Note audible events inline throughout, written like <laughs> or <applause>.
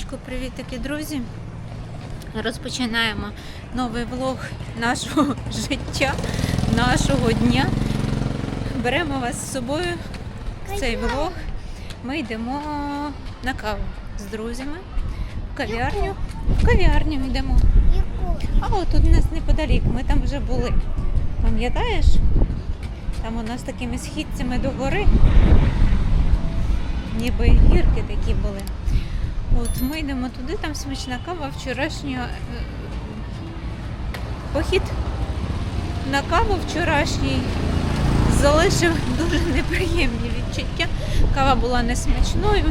Раночку, привіт такі друзі. Розпочинаємо новий влог нашого <laughs> життя, нашого дня. Беремо вас з собою в цей влог. Ми йдемо на каву з друзями в кав'ярню. В кав'ярню йдемо. А от тут у нас неподалік, ми там вже були. Пам'ятаєш? Там у нас такими східцями до гори. Ніби гірки такі були. От ми йдемо туди, там смачна кава вчорашня. е, Похід на каву вчорашній залишив дуже неприємні відчуття. Кава була несмачною.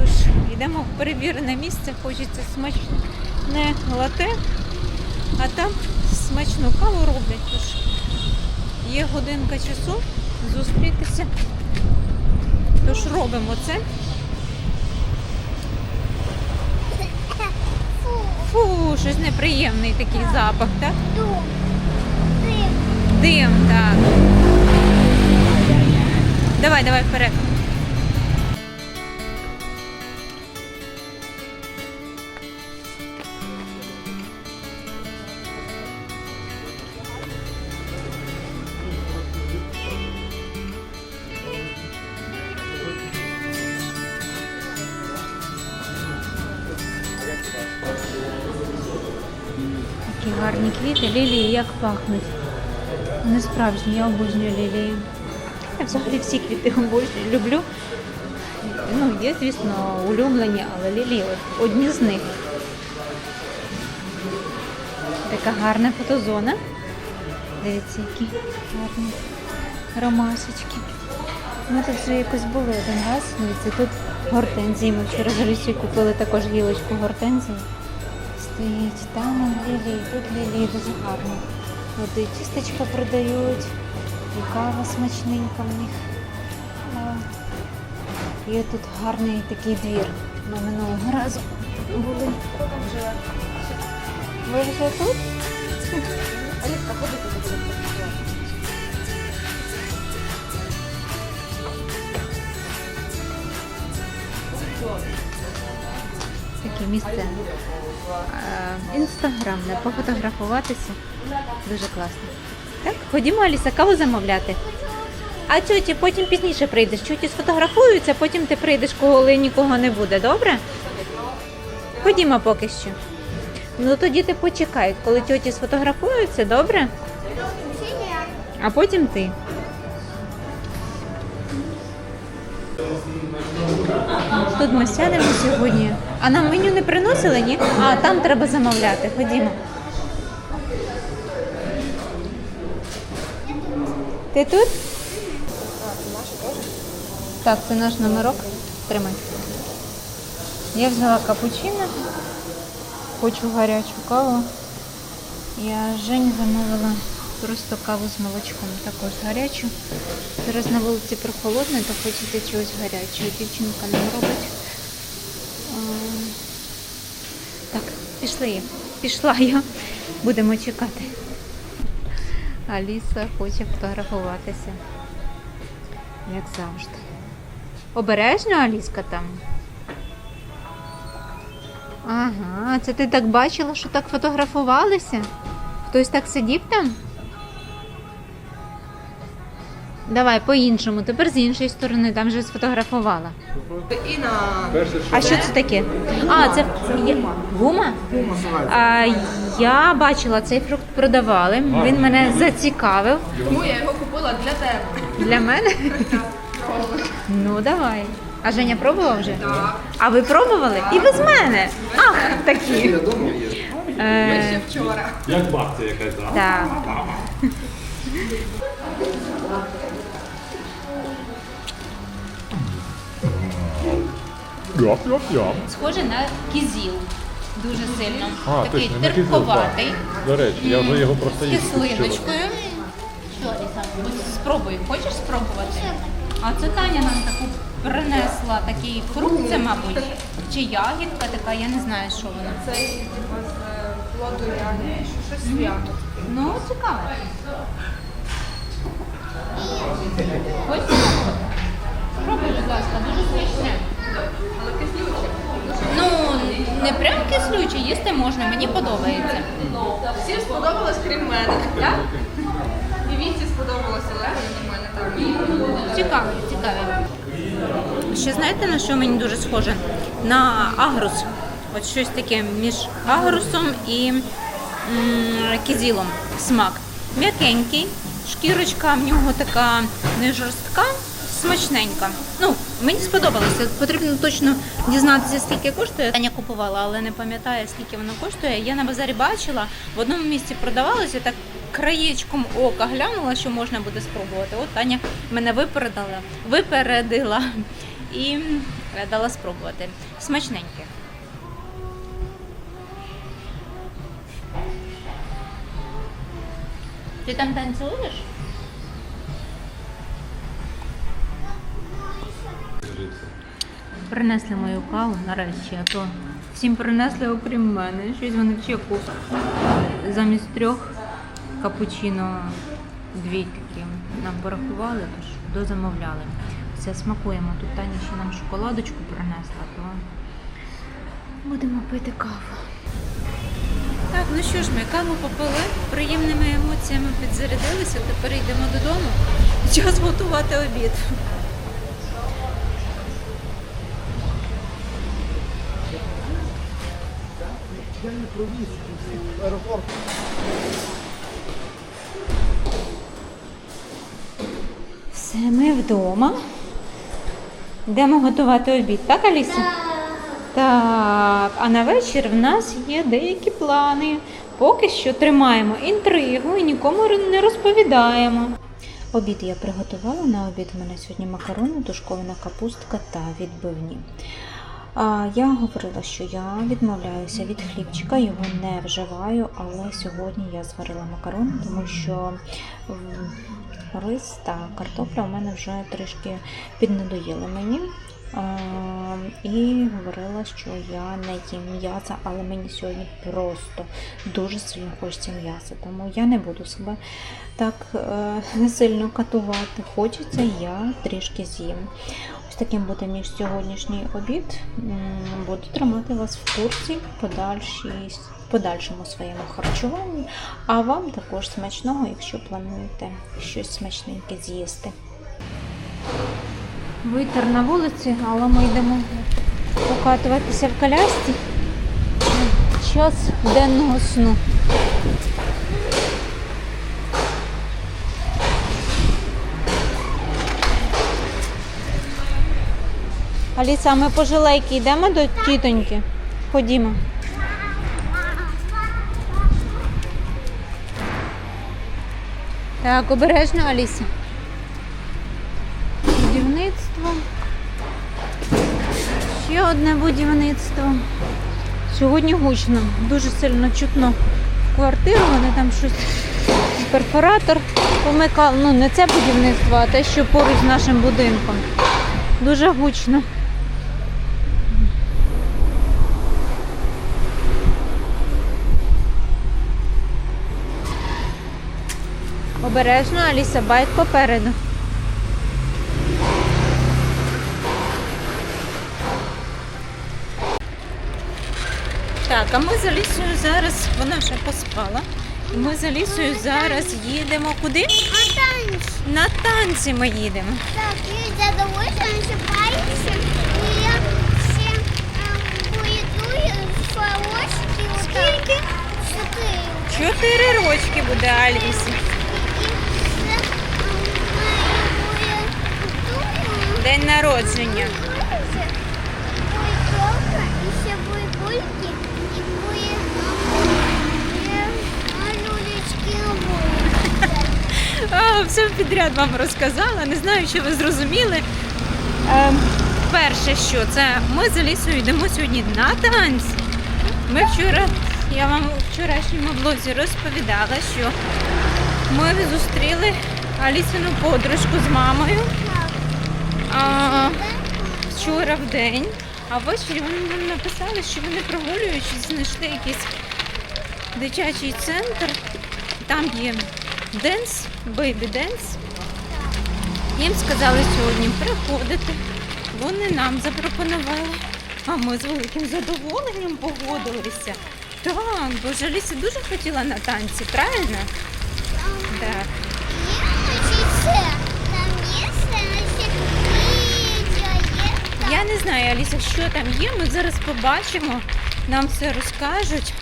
Тож йдемо в перевірене місце, хочеться смачне лате, а там смачну каву роблять. Тож є годинка часу зустрітися. Тож робимо це. Фу, щось неприємний такий запах, так? Дим, так. Давай, давай вперед. Гарні лілії як пахнуть. Вони справжні, я обожнюю лілії. Я взагалі всі квіти обожнюю, люблю. Ну, є, звісно, улюблені, але лілії одні з них. Така гарна фотозона. Дивіться, які гарні ромашечки. Ми тут вже якось були один раз. Дивіться, тут гортензії. Ми вчора з Алісою купили також гілочку гортензії. Стоїть там он лілії, тут лілії дуже гарно. От і тістечка продають, і кава смачненька в них. Є тут гарний такий двір. Ми минулого разу були. Ви вже тут? Аліска, ходи туди. Таке місце інстаграмне, пофотографуватися. Дуже класно. Так, ходімо, Аліса, каву замовляти. А тьоті, потім пізніше прийдеш. Тьоті сфотографуються, потім ти прийдеш, коли нікого не буде, добре? Ходімо поки що. Ну тоді ти почекай, коли тьоті сфотографуються, добре? А потім ти. Тут ми сядемо сьогодні. А нам меню не приносили, ні? А, там треба замовляти. Ходімо. Ти тут? Так, це наш номерок. Тримай. Я взяла капучино. Хочу гарячу каву. Я Жень замовила просто каву з молочком, також гарячу. Зараз на вулиці прохолодно, то хочеться чогось гарячого. Дівчинка нам робить. Так, пішли. Пішла я. Будемо чекати. Аліса хоче фотографуватися. Як завжди. Обережно Аліска там. Ага, це ти так бачила, що так фотографувалися? Хтось так сидів там? Давай по-іншому. Тепер з іншої сторони, там вже сфотографувала. І на А що це таке? А, це є- гума? А, я бачила, цей фрукт продавали. Він мене зацікавив. тому я його купила для тебе. Для мене? Ну, давай. А Женя пробував вже? Так. А ви пробували? І без мене. Ах, такі. Е, Вчора. Як бабця якась, так? так. Йоп, йоп, йоп. Схоже на кізіл. Дуже сильно. А, Такий точно, на кізіл, терпковатий. До речі, я вже його просто З їв. кислиночкою. Що, Аліса, ось спробуй. Хочеш спробувати? А це Таня нам таку принесла такий фрукт, це, мабуть, чи ягідка така, я не знаю, що вона. Це типу з е, плоду ягід, що щось ягод. Ну, цікаво. Хочеш спробувати? Спробуй, будь ласка, дуже смачне. Але кисло можна, мені подобається. Всім сподобалось, крім мене. Так? І Віці сподобалося, але мене там. Цікаво, цікаво. Ще знаєте, на що мені дуже схоже? На агрус. От щось таке між агрусом і м, кізілом. Смак. М'якенький, шкірочка в нього така не жорстка, смачненька. Ну, мені сподобалося. Потрібно точно дізнатися, скільки коштує. Таня купувала, але не пам'ятаю, скільки воно коштує. Я на базарі бачила, в одному місці продавалося так. Краєчком ока глянула, що можна буде спробувати. От Таня мене випередила, випередила і дала спробувати. Смачненьке. Ти там танцюєш? Принесли мою каву нарешті, а то всім принесли, окрім мене. Щось вони в чеку. Замість трьох капучино дві такі нам порахували, тож дозамовляли. Все, смакуємо. Тут Таня ще нам шоколадочку принесла, то будемо пити каву. Так, ну що ж, ми каву попили, приємними емоціями підзарядилися, тепер йдемо додому. Час готувати обід. Все, ми вдома. Йдемо готувати обід, так, Аліса? Так, а на вечір в нас є деякі плани. Поки що тримаємо інтригу і нікому не розповідаємо. Обід я приготувала. На обід у мене сьогодні макарони, тушкована капустка та відбивні. Я говорила, що я відмовляюся від хлібчика, його не вживаю, але сьогодні я зварила макарон, тому що рис та картопля у мене вже трішки піднадоїли мені. І говорила, що я не їм м'яса, але мені сьогодні просто дуже сильно хочеться м'яса, тому я не буду себе так е, сильно катувати. Хочеться, я трішки з'їм. Ось таким буде мій сьогоднішній обід. Буду тримати вас в курсі подальшій, подальшому своєму харчуванні, а вам також смачного, якщо плануєте щось смачненьке з'їсти. Вітер на вулиці, але ми йдемо покатуватися в колясці. Час денного сну. Аліса, ми по жилейки йдемо до тітоньки? Ходімо. Так, обережно, Аліса. Ще одне будівництво. Сьогодні гучно, дуже сильно чутно в квартиру, вони там щось перфоратор помикали. Ну, не це будівництво, а те, що поруч з нашим будинком. Дуже гучно. Обережно, Аліса, байк попереду. Так, а ми з Алісою зараз, вона вже поспала. І Ми з Алісою зараз їдемо куди? А танці. На танці ми їдемо. Так, я задовольствуюся, танцююся. І я ще ем, поїду в. Скільки? Чотири. Чотири рочки буде Алісі. І ем. День народження. Буде крока, і ще буде бульки, і буде ем, малюночки буде. А, все підряд вам розказала. Не знаю, що ви зрозуміли. Е, перше, що це ми з Алісою йдемо сьогодні на танці. Ми вчора, я вам у вчорашньому блозі розповідала, що ми зустріли Алісину подружку з мамою а, вчора в день. А ввечері вони нам написали, що вони прогулюючись, знайшли якийсь дитячий центр. Там є денс, бейбі денс. Їм сказали сьогодні приходити. Вони нам запропонували. А ми з великим задоволенням погодилися. Так, бо ж Аліса дуже хотіла на танці, правильно? Так. Я не знаю, Аліса, що там є. Ми зараз побачимо, нам все розкажуть.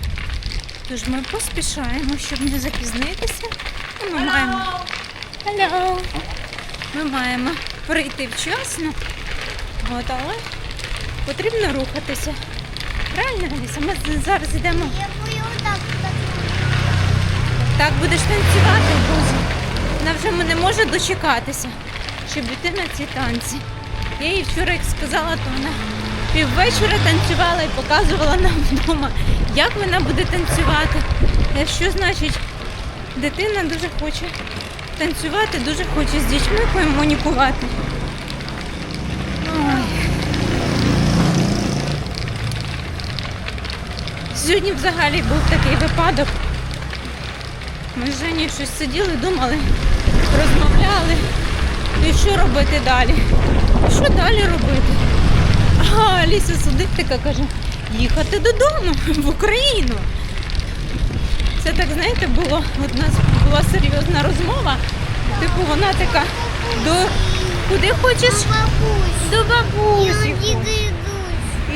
Тож ми поспішаємо, щоб не запізнитися. І Ми маємо. Hello. Ми маємо прийти вчасно. От, але потрібно рухатися. Правильно, Аліса? Ми зараз йдемо. Я бою так так. Будеш танцювати, Боже. Вона вже не може дочекатися, щоб йти на ці танці. Я їй вчора, як сказала, то вона піввечора танцювала і показувала нам вдома, як вона буде танцювати. Що значить, дитина дуже хоче танцювати, дуже хоче з дітьми комунікувати. Сьогодні взагалі був такий випадок. Ми з Женєю щось сиділи, думали, розмовляли. І що робити далі? Що далі робити? А Аліса сидить така каже, їхати додому в Україну. Це так, знаєте, було, от у нас була серйозна розмова. Типу, вона така, до куди хочеш? До бабусі. Хоче. йдуть.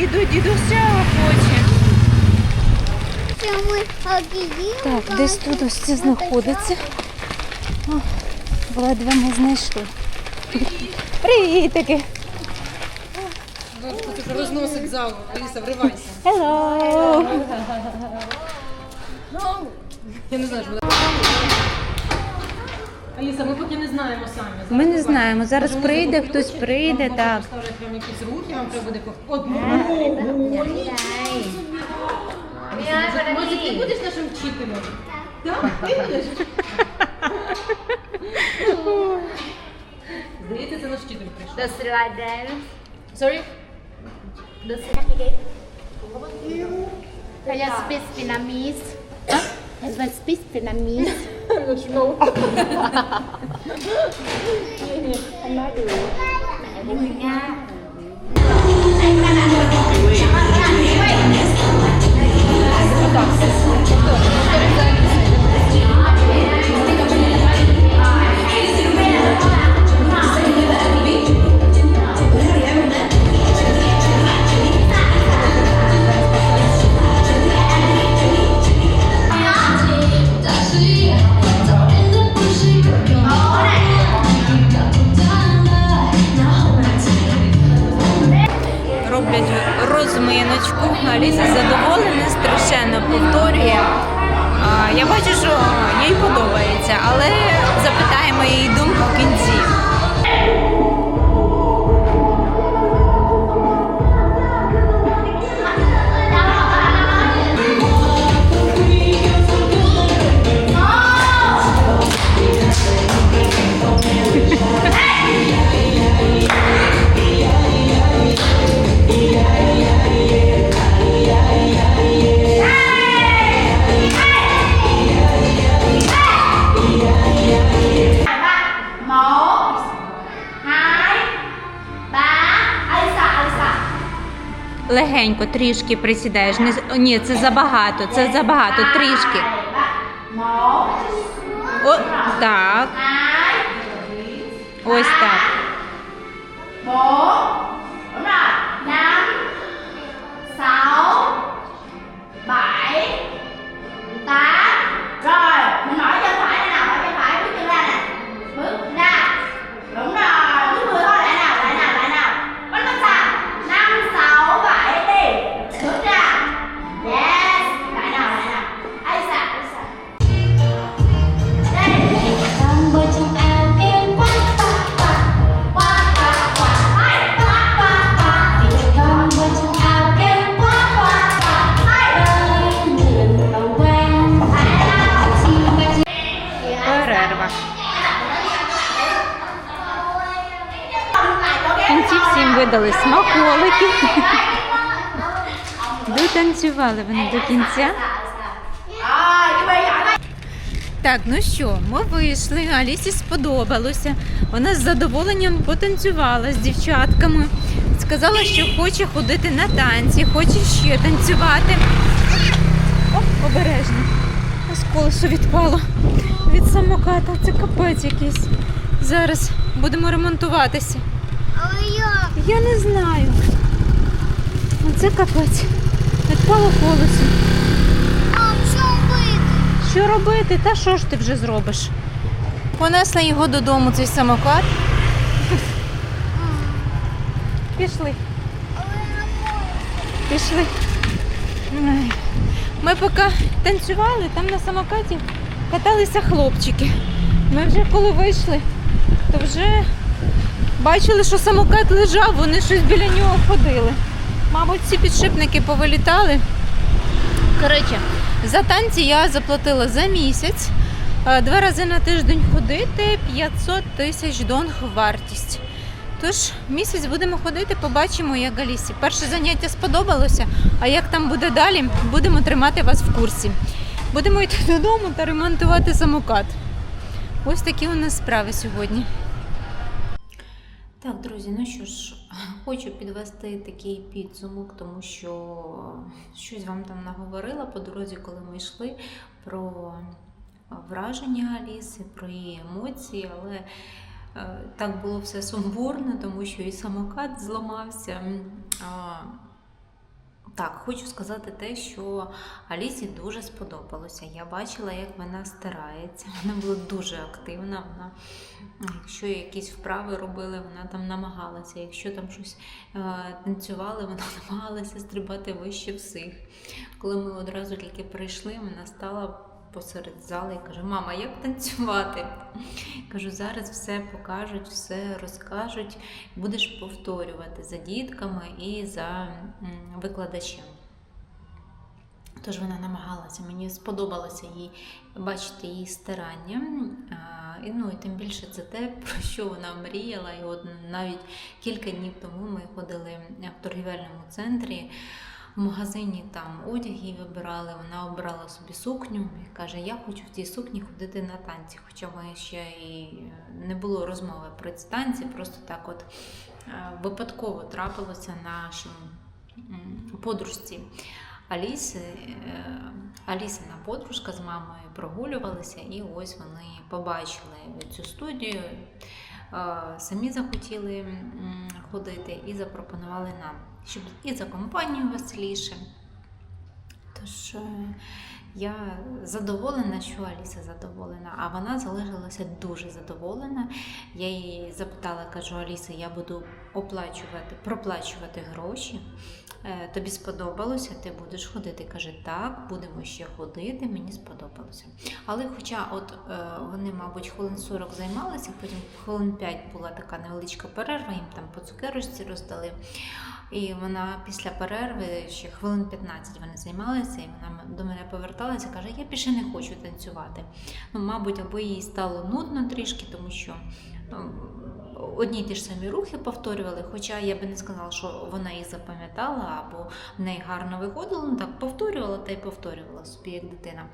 І до дідуся хоче. Це ми обіділи. Так, десь тут ось це знаходиться. О, ледве ми знайшли. Привітики! Розносить залу. Аліса, вривайся. Hello! Я не знаю, що буде. Аліса, ми поки не знаємо самі. Зараз Ми не знаємо. Зараз Може, прийде, хтось ключик, прийде, вам так. Вам якісь рухи, вам треба буде по одну. Може, ти будеш нашим вчителем? Так. Ти будеш? <laughs> Здається, це наш вчитель прийшов. The slide there. Sorry? Also was bist du denn an Ich bin Schmuck. Anh nói đùa. Anh nói đùa. Легенько, трішки присідаєш. Не... ні, це забагато, це забагато, трішки. О, так. Дотанцювали вони до кінця. Так, ну що, ми вийшли, Алісі сподобалося. Вона з задоволенням потанцювала з дівчатками. Сказала, що хоче ходити на танці, хоче ще танцювати. О, обережно. Ось колесо відпало від самоката. Це капець якийсь. Зараз будемо ремонтуватися. Але? Я не знаю. Оце капець. Відпало колесо. Мам, що робити? Що робити? Та що ж ти вже зробиш? Понесла його додому, цей самокат. Пішли. Пішли. Ми поки танцювали, там на самокаті каталися хлопчики. Ми вже коли вийшли, то вже бачили, що самокат лежав, вони щось біля нього ходили. Мабуть, ці підшипники повилітали. Коротше, за танці я заплатила за місяць. Е, Два рази на тиждень ходити 500 тисяч донг вартість. Тож місяць будемо ходити, побачимо, як Алісі. Перше заняття сподобалося, а як там буде далі, будемо тримати вас в курсі. Будемо йти додому та ремонтувати самокат. Ось такі у нас справи сьогодні. Так, друзі, ну що ж, хочу підвести такий підсумок, тому що щось вам там наговорила по дорозі, коли ми йшли про враження Аліси, про її емоції, але е, так було все сумбурно, тому що і самокат зламався. Так, хочу сказати те, що Алісі дуже сподобалося. Я бачила, як вона старається. Вона була дуже активна. Вона, якщо якісь вправи робили, вона там намагалася. Якщо там щось е, танцювали, вона намагалася стрибати вище всіх. Коли ми одразу тільки прийшли, вона стала посеред зали і каже: Мама, як танцювати? <laughs> Кажу, зараз все покажуть, все розкажуть, будеш повторювати за дітками і за викладачем. Тож вона намагалася, мені сподобалося їй бачити її старання. І, ну, і тим більше це те, <laughs> про що вона мріяла. І от навіть кілька днів тому ми ходили в торгівельному центрі. В магазині там одяг їй вибирали, вона обрала собі сукню і каже: Я хочу в цій сукні ходити на танці. Хоча ми ще і не було розмови про ці танці, просто так от е, випадково трапилося нашим м, подружці. Аліси, е, Алісина подружка з мамою прогулювалися, і ось вони побачили цю студію, е, самі захотіли ходити і запропонували нам, щоб і за компанію веселіше. Тож е, я задоволена, що Аліса задоволена, а вона залишилася дуже задоволена. Я її запитала, кажу, Аліса, я буду оплачувати, проплачувати гроші. Е, Тобі сподобалося, ти будеш ходити. Каже, так, будемо ще ходити, мені сподобалося. Але хоча от е, вони, мабуть, хвилин 40 займалися, потім хвилин 5 була така невеличка перерва, їм там по цукерочці роздали. І вона після перерви ще хвилин 15 вони займалися, і вона до мене поверталася і каже: Я більше не хочу танцювати. Ну, мабуть, або їй стало нудно трішки, тому що ну, одні й ті ж самі рухи повторювали, хоча я би не сказала, що вона їх запам'ятала, або в неї гарно виходило. Ну так повторювала та й повторювала собі як дитина.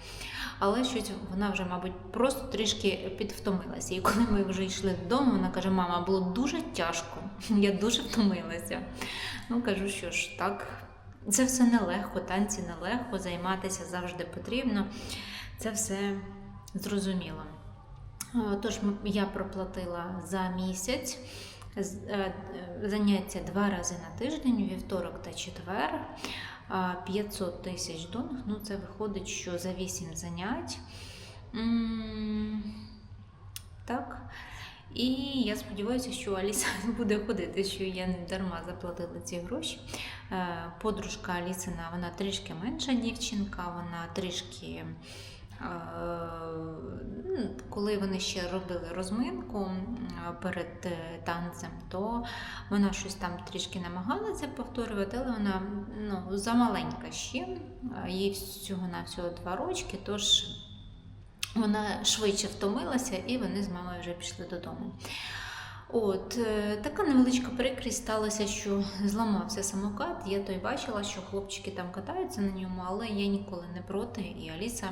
Але щось вона вже, мабуть, просто трішки підвтомилася. І коли ми вже йшли додому, вона каже: Мама, було дуже тяжко, <laughs> я дуже втомилася. Ну кажу, що ж так. Це все нелегко, танці нелегко, займатися завжди потрібно. Це все зрозуміло. Тож я проплатила за місяць е, заняття два рази на тиждень, вівторок та четвер. 500 тисяч донг, ну це виходить, що за 8 занять. Так. І я сподіваюся, що Аліса <laughs> буде ходити, що я не дарма заплатила ці гроші. Е, Подружка Алісина, вона трішки менша дівчинка, вона трішки. Ну, Коли вони ще робили розминку перед е, танцем, то вона щось там трішки намагалася повторювати, але вона ну, замаленька ще, їй всього на всього два рочки, тож вона швидше втомилася, і вони з мамою вже пішли додому. От е, така невеличка прикрість сталася, що зламався самокат. Я то й бачила, що хлопчики там катаються на ньому, але я ніколи не проти. І Аліса,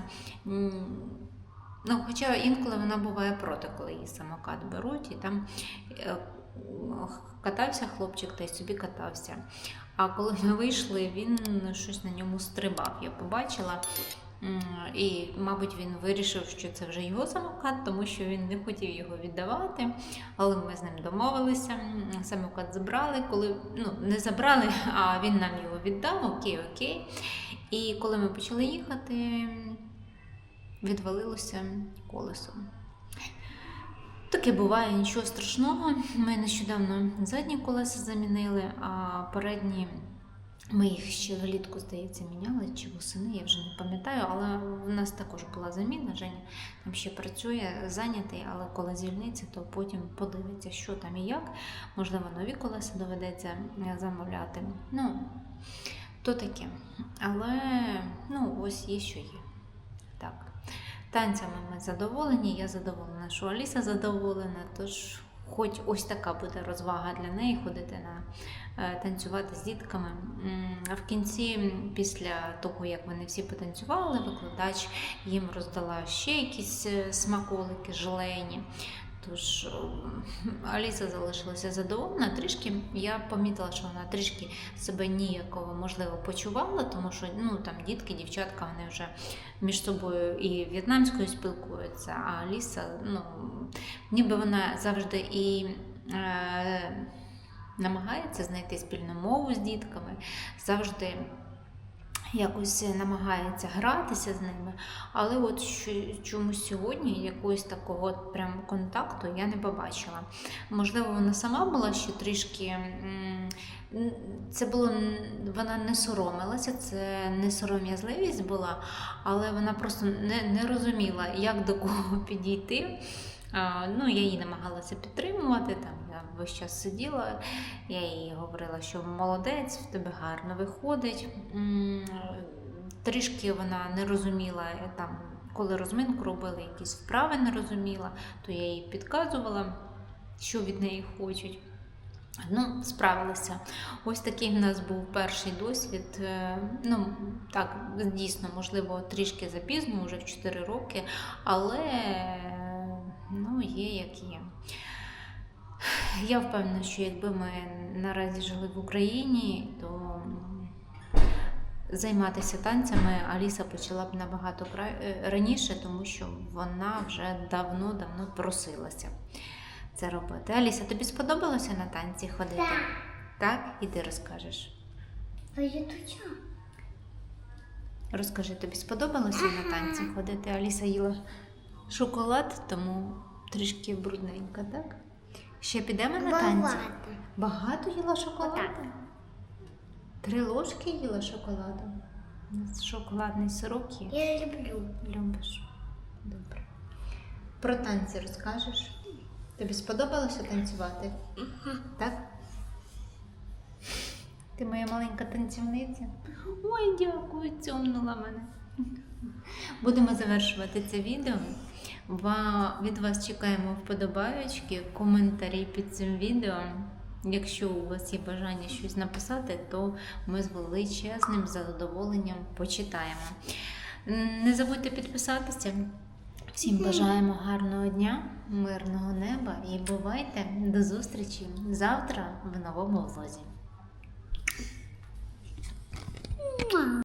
ну, хоча інколи вона буває проти, коли її самокат беруть, і там е, катався хлопчик та й собі катався. А коли ми вийшли, він щось на ньому стрибав. Я побачила. І, мабуть, він вирішив, що це вже його самокат, тому що він не хотів його віддавати. Але ми з ним домовилися. Самокат забрали. Коли ну не забрали, а він нам його віддав. Окей, окей. І коли ми почали їхати, відвалилося колесо. Таке буває, нічого страшного. Ми нещодавно задні колеса замінили, а передні ми їх ще влітку, здається, міняли чи восени, я вже не пам'ятаю, але в нас також була заміна. Женя там ще працює, зайнятий, але коли звільниться, то потім подивиться, що там і як. Можливо, нові колеса доведеться е, замовляти. Ну, то таке. Але ну, ось є, що є. Так. Танцями ми задоволені, я задоволена, що Аліса задоволена, тож хоч ось така буде розвага для неї ходити на е, танцювати з дітками. В кінці, після того, як вони всі потанцювали, викладач їм роздала ще якісь е, смаколики, желейні. Тож е, Аліса залишилася задоволена. Трішки я помітила, що вона трішки себе ніяково можливо почувала, тому що ну там дітки, дівчатка, вони вже між собою і в'єтнамською спілкуються, а Аліса, ну ніби вона завжди і е, намагається знайти спільну мову з дітками, завжди якось намагається гратися з ними. Але от що, чомусь сьогодні якогось такого прям контакту я не побачила. Можливо, вона сама була ще трішки. Це було вона не соромилася, це не сором'язливість була, але вона просто не, не розуміла, як до кого <laughs> підійти. Ну, я її намагалася підтримувати. Там я весь час сиділа, я їй говорила, що молодець, в тебе гарно виходить. Трішки вона не розуміла е, там, коли розминку робили, якісь вправи не розуміла, то я їй підказувала, що від неї хочуть. Ну, справилися. Ось такий в нас був перший досвід. Е, Ну, так, дійсно, можливо, трішки запізно, вже в 4 роки, але ну, є як є. Я впевнена, що якби ми наразі жили в Україні, то займатися танцями Аліса почала б набагато е, раніше, тому що вона вже давно-давно просилася це робити. Аліса, тобі сподобалося на танці ходити? Так. Так? І ти розкажеш. А я що? Розкажи, тобі сподобалося на танці ходити? Аліса їла шоколад, тому трішки брудненька, так? Ще підемо на танці? Багато. Багато їла шоколаду? Отак. Три ложки їла шоколаду. Шоколадний сирок є. Я люблю. Любиш. Добре. Про танці розкажеш? Тобі сподобалося танцювати? Так? Ти моя маленька танцівниця. Ой, дякую, цьомнула мене. Будемо завершувати це відео. Від вас чекаємо вподобаючки, коментарі під цим відео. Якщо у вас є бажання щось написати, то ми з величезним задоволенням почитаємо. Не забудьте підписатися. Всім бажаємо гарного дня, мирного неба і бувайте до зустрічі завтра в новому влозі.